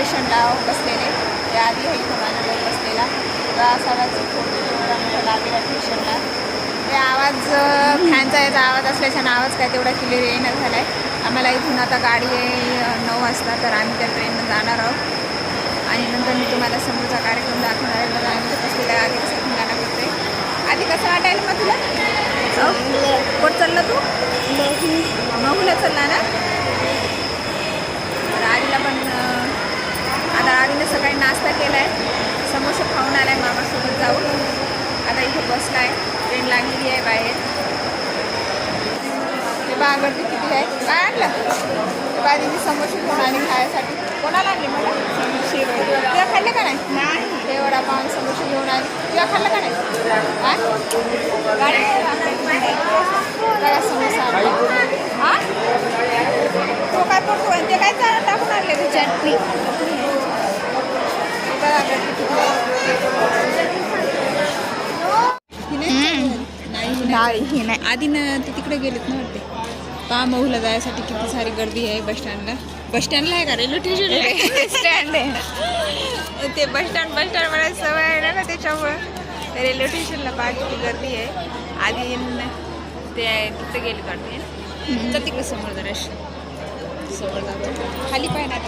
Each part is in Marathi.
स्टेशनला बसलेले. ते आधी आहे माझ्याजवळ बसलेला. तर सगळ्याचे फोटो एवढा मोठा लागलेला स्टेशनला. ते आवाज फॅनचा याचा आवाज असल्याच्यानं आवाज काय तेवढा क्लिअर येणं झाला आहे आम्हाला इथून आता गाडी आहे नऊ वाजता. तर आम्ही त्या ट्रेननं जाणार आहोत. आणि नंतर मी तुम्हाला समोरचा कार्यक्रम दाखवणार आहे. बघा आम्ही आहे, आधी कसं धिंगाणा करते आधी कसं वाटायला मग तुला? अहो, कोण चाललं तू? महूला. चालला ना? तर आधीला पण आधीने सकाळी नाश्ता केला आहे समोसे खाऊन आला आहे मामासोबत जाऊन. आता इथे बसला आहे ट्रेन लागलेली आहे बाहेर. ते बा गर्दी किती आहे. काय आणलं? ते दिदी समोसे घेऊन आली खायसाठी? कोणाला आणले मला? तुला खाल्ले का नाही? नाही. ते वडापाव समोसे घेऊन आली. तुला खाल्लं का नाही? हा? समोसा. हा तो काय पडतो ते काय चालत टाकून आणले चटणी बघा गर्दी किती आहे. नाही हे नाही आधी ना ते तिकडे गेलेत ना वाटते. पहा महूला जायसाठी किती सारी गर्दी आहे बस स्टँडला. बस स्टँडला आहे का? रेल्वे स्टेशन स्टँड आहे. ते बस स्टँड बस स्टँड मला सवय आहे ना त्याच्यामुळं. रेल्वे स्टेशनला पहा किती गर्दी आहे. आधी ते तिकडे गेले वाटते. तर तिकडे समोर जरा समोर जातो. खाली ना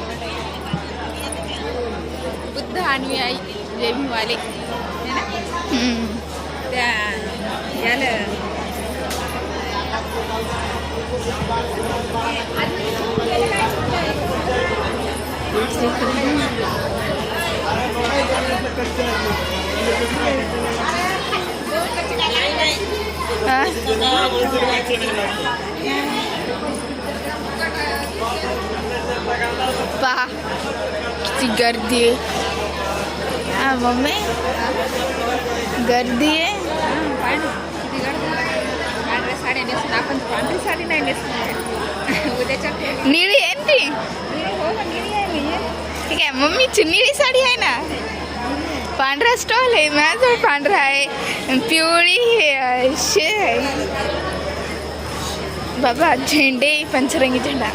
बुद्ध आणि आई है ना? त्या याला पहा किती गर्दी आहे हां मम्मी गर्दी आहे पाय पांढऱ्या साड्या नेसून आपण पांढरी साडी नाही नेसून उद्याच्या निळी आहे ना ती ठीक आहे मम्मीची निळी साडी आहे ना पांढरा स्टॉल आहे माझं पांढरा आहे पिवळी हे आहे, शे आहे बाबा झेंडे पंचरंगी झेंडा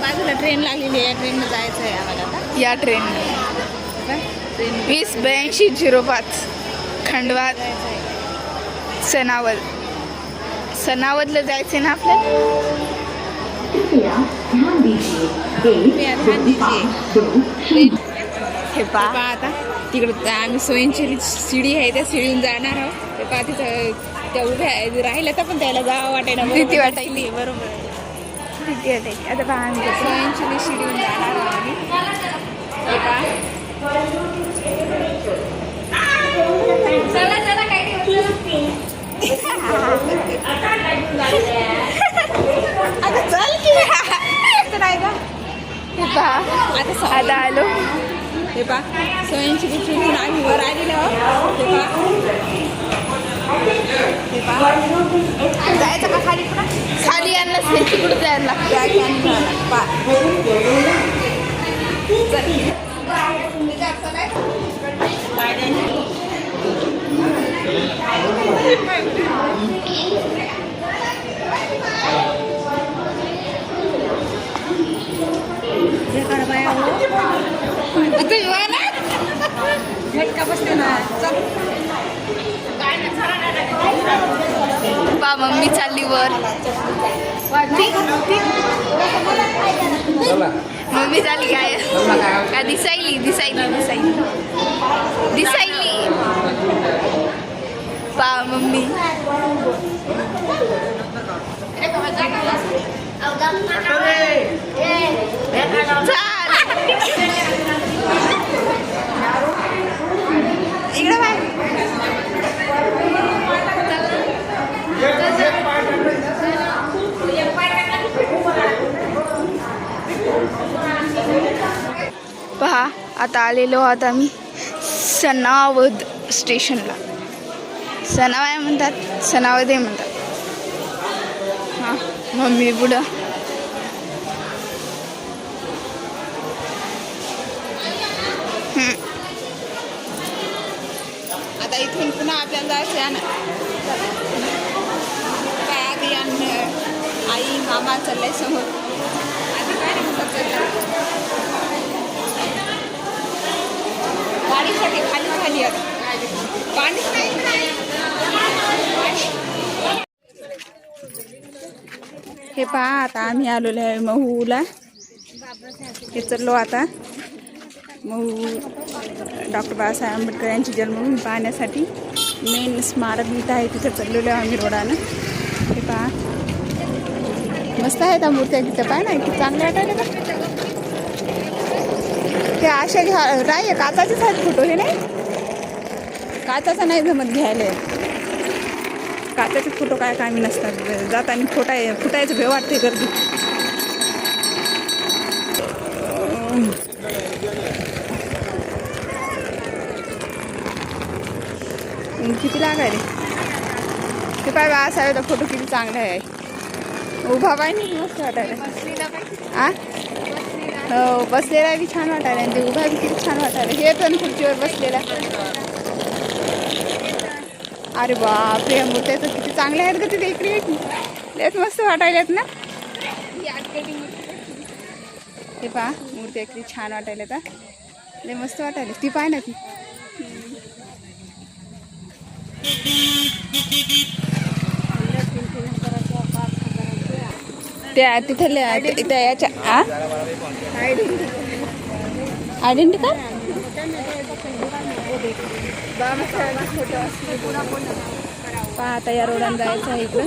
बाजूला ट्रेन लागलेली आहे. ट्रेननं जायचं आहे आम्हाला आता. या ट्रेन ट्रेन वीस ब्याऐंशी झिरो पाच. खंडवा जायचं आहे सनावद सनावदला जायचं ना आपल्याला हे पा आता. तिकडं आम्ही सोयींची शिडी आहे त्या शिडीहून जाणार आहोत. ते पहा तिथं त्या उभ्या आहे. राहिल्या तर पण त्याला जावं वाटायला भीती वाटायली. बरोबर आहे. भीती वाटायची. आता पहा आम्ही सोयींची शिडीहून जाणार आहोत आम्ही हे पहा. आता चल की तर नाही का हे पहा आता स- आता आलो हे पा सोयींची चिडून आम्ही वर आलेलो. हे पहा पहा जायचं का खाली पुन्हा खाली आणलंच नाही तिकडे जायला लागतं. बॅग आणि. पहा. हे करा बाया हो. आता येऊ ना. झटका बसते ना चल पा मम्मी चालली वर ठीक ठीक मम्मी चालली काय का दिसायली दिसायली दिसायली दिसायली पा मम्मी चाल इकडे बाय पहा आता आलेलो आहोत आम्ही सनावद स्टेशनला. सनावाय म्हणतात सनावदे म्हणतात. हां मम्मी पुढं. आता इथून पुन्हा आपल्याला जायचं आहे ना. काय आधी आणि आई मामा चाललाय समोर. आधी काय नाही म्हणतात चाललं गाडीसाठी खाली खाली आहे. हे पहा आता आम्ही आलेलो आहे महूला. हे चाललो आता. महू डॉक्टर बाबासाहेब आंबेडकर यांची जन्मभूमी पाहण्यासाठी मेन स्मारक इथं आहे तिथं चाललेलो आहे आम्ही रोडानं. हे पहा. मस्त आहेत त्या मूर्त्या तिथं. पाहा ना इथे चांगल्या वाटायला का ते अशा घ्या नाही काचाचेच आहेत फोटो हे नाही. काचाचा नाही जमत घ्यायला. काचाचे फोटो काय कामी नसतात. जाताना फुटाय फुटायचं भेव वाटते गर्दी. किती लागायले ते पाय तर फोटो किती चांगला आहे. उभा पाय नाही मस्त वाटायला. आ? हो बसलेला बी छान वाटायला आणि ते उभा बी किती छान वाटायला. हे पण खुर्चीवर बसलेला अरे बापरे मूर्त्या तर किती चांगल्या आहेत का तिथे इकडे तेच मस्त वाटायल्यात ना. ते पहा मूर्त्या इकडे छान वाटायला का लय मस्त वाटायला ती पाय ना ती. त्या तिथल्या त्या याच्या आयडेंटी कार्ड पहा आता या रोडान जायचं आहे इकडं.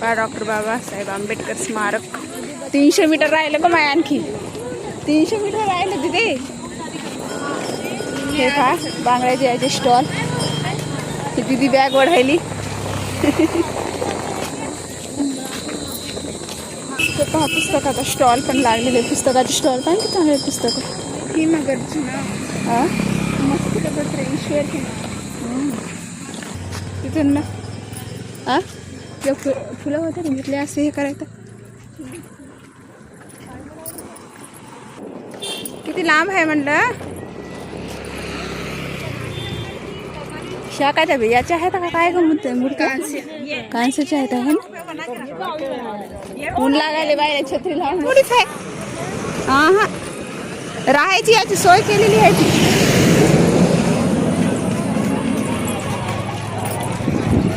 पहा डॉक्टर बाबासाहेब आंबेडकर स्मारक. तीनशे मीटर राहिलं का माय आणखी? तीनशे मीटर राहिलं तिथे हे पहा बांगड्याचे याचे स्टॉल ही दिदी बॅग वढायली पहा पुस्तकाचा स्टॉल पण लागलेले पुस्तकाचे स्टॉल पण किती चांगले पुस्तकं? ही मगरची ना. हा? मस्त तिथून ना हा फु फुलं होते ना घेतले असे हे करायचं. किती लांब आहे म्हणलं? शा काय त्या याच्या आहेत का? काय गमत मूर्ती कांस्याच्या आहेत आहे ना? ऊन लागायले बाहेर छत्री लावून थोडीच आहे. हा हा राहायची याची सोय केलेली आहे ती.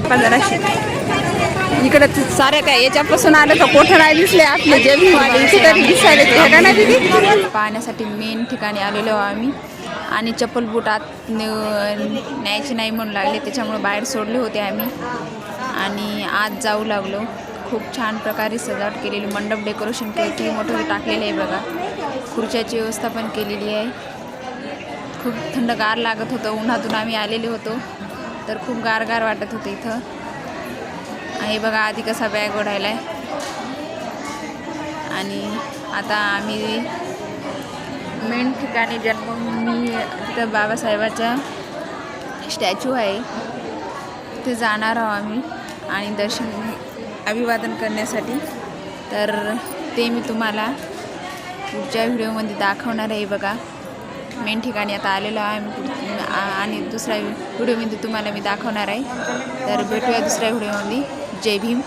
पंधराशे इकडे सारे काय याच्यापासून आलं का कोठं नाही दिसले आपले जे इथे तरी दिसायले का नाही पाहण्यासाठी मेन ठिकाणी आलेलो आम्ही. आणि चप्पल बूट आत न्यायचे नाही म्हणून लागले त्याच्यामुळे बाहेर सोडले होते आम्ही. आणि आत जाऊ लागलो. खूप छान प्रकारे सजावट केलेली मंडप डेकोरेशन किती मोठं टाकलेलं आहे बघा. खुर्च्याची व्यवस्था पण केलेली आहे. खूप थंडगार लागत होतं उन्हातून आम्ही आलेले होतो तर खूप गारगार वाटत होतं इथं. आणि बघा आधी कसा बॅग ओढायला आहे आणि आता आम्ही मेन ठिकाणी जन्मभूमी तिथं बाबासाहेबाचा स्टॅच्यू आहे. तिथे जाणार आहोत आम्ही आणि दर्शन अभिवादन करण्यासाठी. तर ते मी तुम्हाला पुढच्या व्हिडिओमध्ये दाखवणार आहे बघा. मेन ठिकाणी आता आलेलो आहे मी आ- आणि दुसऱ्या व्हिडिओमध्ये तुम्हाला मी दाखवणार आहे. तर भेटूया दुसऱ्या व्हिडिओमध्ये. जय भीम.